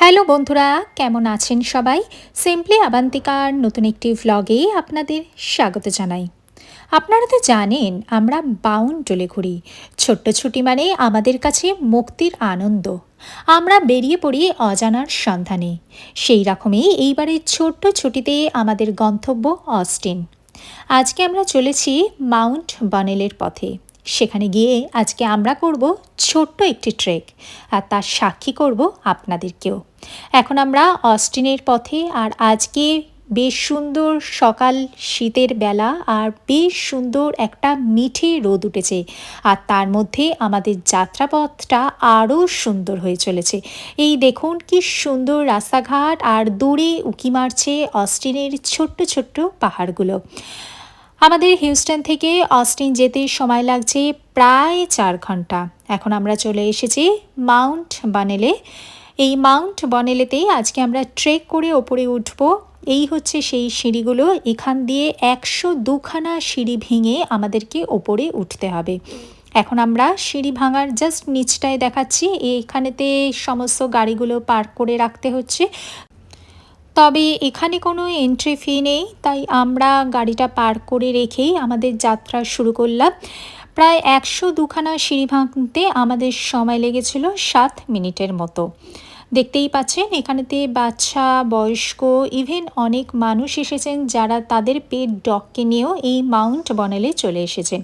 Hello বন্ধুরা, কেমন আছেন সবাই? সিম্পলি আবান্তিকার নতুন একটি ভ্লগে আপনাদের স্বাগত জানাই। আপনারা তো জানেন, আমরা বাউন্ডলে ঘুরি। ছোট্ট ছুটি মানে আমাদের কাছে মুক্তির আনন্দ। আমরা বেরিয়ে পড়ি অজানার সন্ধানে। সেই রকমই এইবারের ছোট্ট ছুটিতে আমাদের গন্তব্য অস্টিন। আজকে আমরা চলেছি মাউন্ট বানেলের পথে। সেখানে গিয়ে আজকে আমরা করব ছোট্ট একটি ট্রেক আর তার সাক্ষী করব আপনাদেরকেও। এখন আমরা অস্টিনের পথে আর আজকে বেশ সুন্দর সকাল শীতের বেলা আর বেশ সুন্দর একটা মিঠে রোদ উঠেছে আর তার মধ্যে আমাদের যাত্রাপথটা আরও সুন্দর হয়ে চলেছে। এই দেখুন কি সুন্দর রাস্তাঘাট আর দূরে উকি মারছে অস্টিনের ছোট্ট ছোট্ট পাহাড়গুলো। আমাদের হিউস্টন থেকে অস্টিন যেতে সময় লাগছে প্রায় চার ঘণ্টা। এখন আমরা চলে এসেছি মাউন্ট বানেলে। এই মাউন্ট বনেলেতেই আজকে আমরা ট্রেক করে ওপরে উঠব। এই হচ্ছে সেই সিঁড়িগুলো, এখান দিয়ে একশো দুখানা সিঁড়ি ভেঙে আমাদেরকে ওপরে উঠতে হবে। এখন আমরা সিঁড়ি ভাঙার জাস্ট নিচটায় দেখাচ্ছি। এখানেতে সমস্ত গাড়িগুলো পার্ক করে রাখতে হচ্ছে। তবে এখানে কোনো এন্ট্রি ফি নেই, তাই আমরা গাড়িটা পার্ক করে রেখেই আমাদের যাত্রা শুরু করলাম। প্রায় একশো দুখানা সিঁড়ি ভাঙতে আমাদের সময় লেগেছিল সাত মিনিটের মতো। দেখতেই পাচ্ছেন, এখানেতে বাচ্চা, বয়স্ক ইভেন অনেক মানুষ এসেছেন যারা তাদের পেট ডককে নিয়েও এই মাউন্ট বনেলে চলে এসেছেন।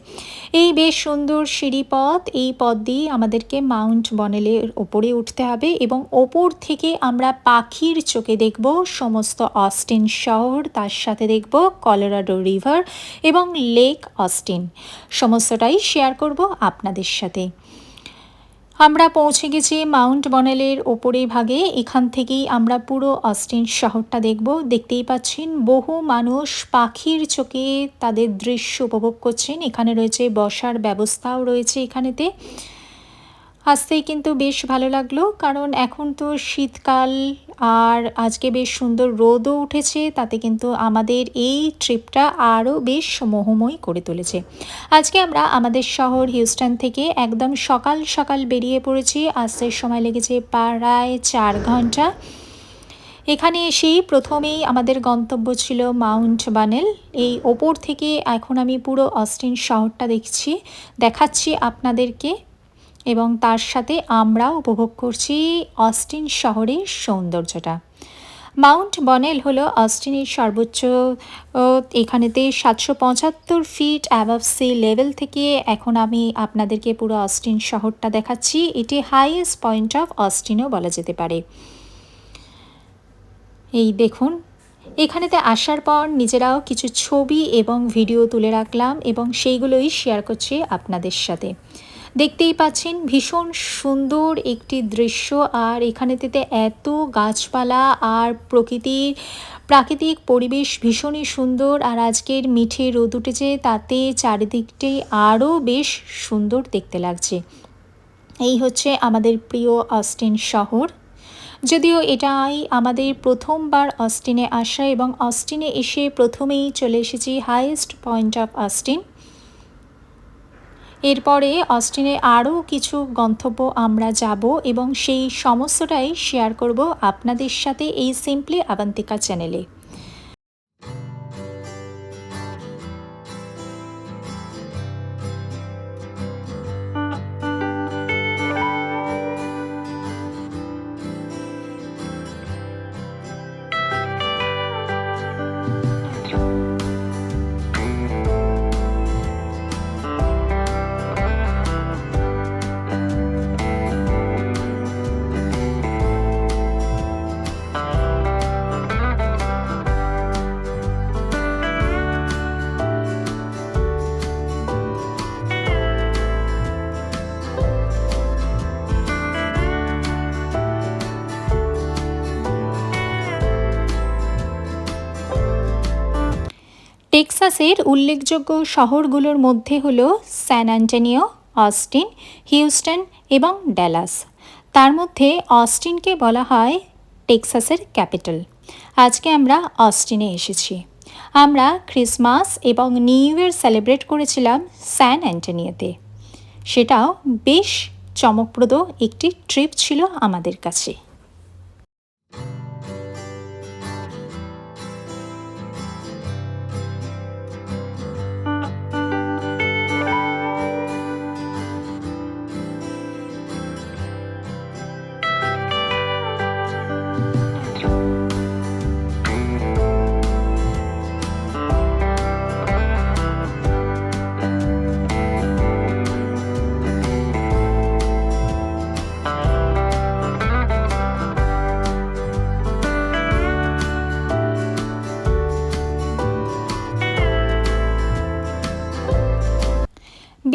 এই বেশ সুন্দর সিঁড়িপথ এই পথ দিয়ে আমাদেরকে মাউন্ট বনেলের ওপরে উঠতে হবে এবং ওপর থেকে আমরা পাখির চোখে দেখব, সমস্ত অস্টিন শহর, তার সাথে দেখব কলোরাডো রিভার এবং লেক অস্টিন। সমস্তটাই শেয়ার করব আপনাদের সাথে। আমরা পৌঁছে গেছি মাউন্ট বনেলের ওপরে ভাগে। এখান থেকেই আমরা পুরো অস্টিন শহরটা দেখব। দেখতেই পাচ্ছেন বহু মানুষ পাখির চোখে তাদের দৃশ্য উপভোগ করছেন। এখানে রয়েছে বসার ব্যবস্থাও রয়েছে এখানেতে। আসতেই কিন্তু বেশ ভালো লাগল, কারণ এখন তো শীতকাল। আর আজকে বেশ সুন্দর রোদও উঠেছে, তাতে কিন্তু আমাদের এই ট্রিপটা আরও বেশ মোহময় করে তুলেছে। আজকে আমরা আমাদের শহর হিউস্টন থেকে একদম সকাল সকাল বেরিয়ে পড়েছি, আসতে সময় লেগেছে প্রায় চার ঘণ্টা। এখানে এসেই প্রথমেই আমাদের গন্তব্য ছিল মাউন্ট বানেল। এই ওপর থেকে এখন আমি পুরো অস্টিন শহরটা দেখছি, দেখাচ্ছি আপনাদেরকে। এবং তার সাথে আমরাও উপভোগ করছি অস্টিন শহরের সৌন্দর্যটা। মাউন্ট বনেল হলো অস্টিনের সর্বোচ্চ এখানেতে সাতশো পঁচাত্তর ফিট অ্যাভাব সি লেভেল থেকে এখন আমি আপনাদেরকে পুরো অস্টিন শহরটা দেখাচ্ছি। এটি হাইয়েস্ট পয়েন্ট অফ অস্টিনও বলা যেতে পারে। এই দেখুন, এখানেতে আসার পর নিজেরাও কিছু ছবি এবং ভিডিও তুলে রাখলাম এবং সেইগুলোই শেয়ার করছি আপনাদের সাথে। দেখতেই পাচ্ছেন ভীষণ সুন্দর একটি দৃশ্য। আর এখানেতে এত গাছপালা আর প্রকৃতির প্রাকৃতিক পরিবেশ ভীষণই সুন্দর। আর আজকের মিঠে রোদ উঠেছে, তাতে চারিদিকটি আরও বেশ সুন্দর দেখতে লাগছে। এই হচ্ছে আমাদের প্রিয় অস্টিন শহর। যদিও এটাই আমাদের প্রথমবার অস্টিনে আসা এবং অস্টিনে এসে প্রথমেই চলে এসেছি হাইয়েস্ট পয়েন্ট অফ অস্টিন। এরপরে অস্টিনে আরও কিছু গন্তব্য আমরা যাব এবং সেই সমস্তটাই শেয়ার করব আপনাদের সাথে এই সিম্পলি আবান্তিকা চ্যানেলে টেক্সাসের উল্লেখযোগ্য শহরগুলোর মধ্যে হল স্যান অ্যান্টনিও অস্টিন, হিউস্টন এবং ড্যালাস। তার মধ্যে অস্টিনকে বলা হয় টেক্সাসের ক্যাপিটাল। আজকে আমরা অস্টিনে এসেছি। আমরা ক্রিসমাস এবং নিউ ইয়ার সেলিব্রেট করেছিলাম স্যান অ্যান্টনিওতে সেটাও বেশ চমকপ্রদ একটি ট্রিপ ছিল আমাদের কাছে।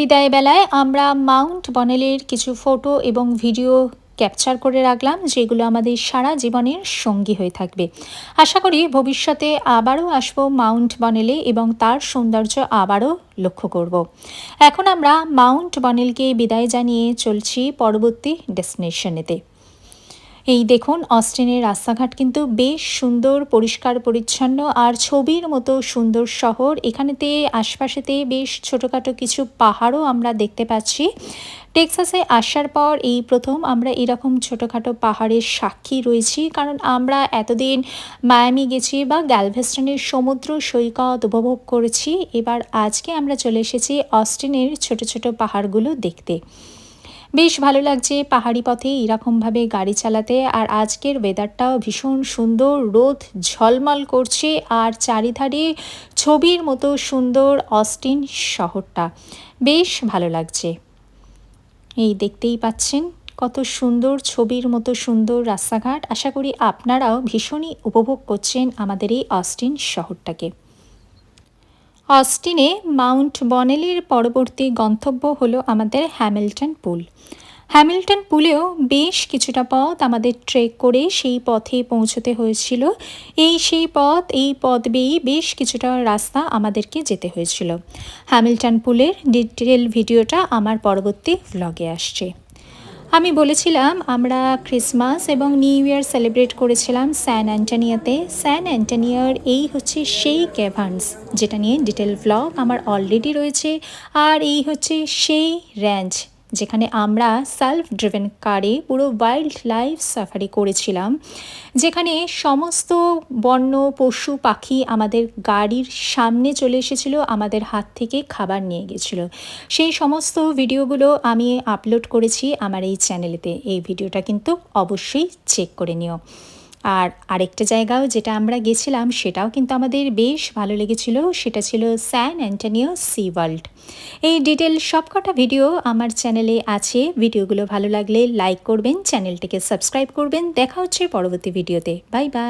বিদায় বেলায় আমরা মাউন্ট বনেলের কিছু ফটো এবং ভিডিও ক্যাপচার করে রাখলাম, যেগুলো আমাদের সারা জীবনের সঙ্গী হয়ে থাকবে। আশা করি ভবিষ্যতে আবারও আসব মাউন্ট বনেলে এবং তার সৌন্দর্য আবারও লক্ষ্য করব। এখন আমরা মাউন্ট বনেলকে বিদায় জানিয়ে চলছি পরবর্তী ডেস্টিনেশনেতে। এই দেখুন, অস্টিনের রাস্তাঘাট কিন্তু বেশ সুন্দর, পরিষ্কার, পরিচ্ছন্ন আর ছবির মতো সুন্দর শহর। এখানেতে, আশপাশেতে বেশ ছোটোখাটো কিছু পাহাড়ও আমরা দেখতে পাচ্ছি। টেক্সাসে আসার পর এই প্রথম আমরা এরকম ছোটোখাটো পাহাড়ের সাক্ষী রয়েছি, কারণ আমরা এতদিন মায়ামি গেছি বা গ্যালভেস্টনের সমুদ্র সৈকত উপভোগ করেছি। এবার আজকে আমরা চলে এসেছি অস্টিনের ছোট ছোট পাহাড়গুলো দেখতে। বেশ ভালো লাগছে পাহাড়ি পথে এরকমভাবে গাড়ি চালাতে, আর আজকের ওয়েদারটাও ভীষণ সুন্দর, রোদ ঝলমল করছে, আর চারিধারে ছবির মতো সুন্দর অস্টিন শহরটা। বেশ ভালো লাগছে। এই দেখতেই পাচ্ছেন কত সুন্দর ছবির মতো সুন্দর রাস্তাঘাট। আশা করি আপনারাও ভীষণই উপভোগ করছেন আমাদের এই অস্টিন শহরটাকে। অস্টিনে মাউন্ট বনেলের পরবর্তী গন্তব্য হলো আমাদের হ্যামিল্টন পুল। হ্যামিল্টন পুলেও বেশ কিছুটা পথ আমাদের ট্রেক করে সেই পথে পৌঁছতে হয়েছিল। এই সেই পথ, এই পথ বেয়েই বেশ কিছুটা রাস্তা আমাদেরকে যেতে হয়েছিল। হ্যামিল্টন পুলের ডিটেল ভিডিওটা আমার পরবর্তী ভ্লগে আসছে। আমি বলেছিলাম, আমরা ক্রিসমাস এবং নিউ ইয়ার সেলিব্রেট করেছিলাম স্যান অ্যান্টানিয়াতে স্যান অ্যান্টানিয়ার এই হচ্ছে সেই ক্যাভান্স যেটা নিয়ে ডিটেল ব্লগ আমার অলরেডি রয়েছে। আর এই হচ্ছে সেই র্যাঞ্চ যেখানে আমরা সেলফ ড্রিভেন কারে পুরো ওয়াইল্ড লাইফ সাফারি করেছিলাম, যেখানে সমস্ত বন্য, পশু, পাখি আমাদের গাড়ির সামনে চলে এসেছিল, আমাদের হাত থেকে খাবার নিয়ে গেছিল। সেই সমস্ত ভিডিওগুলো আমি আপলোড করেছি আমার এই চ্যানেলেতে এই ভিডিওটা কিন্তু অবশ্যই চেক করে নিও। আর আরেকটা জায়গাও যেটা আমরা গেছিলাম, সেটাও কিন্তু আমাদের বেশ ভালো লেগেছিল, সেটা ছিল স্যান অ্যান্টনিও সি ওয়ার্ল্ড। এই ডিটেল সবকটা ভিডিও আমার চ্যানেলে আছে, ভিডিওগুলো ভালো লাগলে লাইক করবেন, চ্যানেলটিকে সাবস্ক্রাইব করবেন, দেখা হচ্ছে পরবর্তী ভিডিওতে, বাই বাই।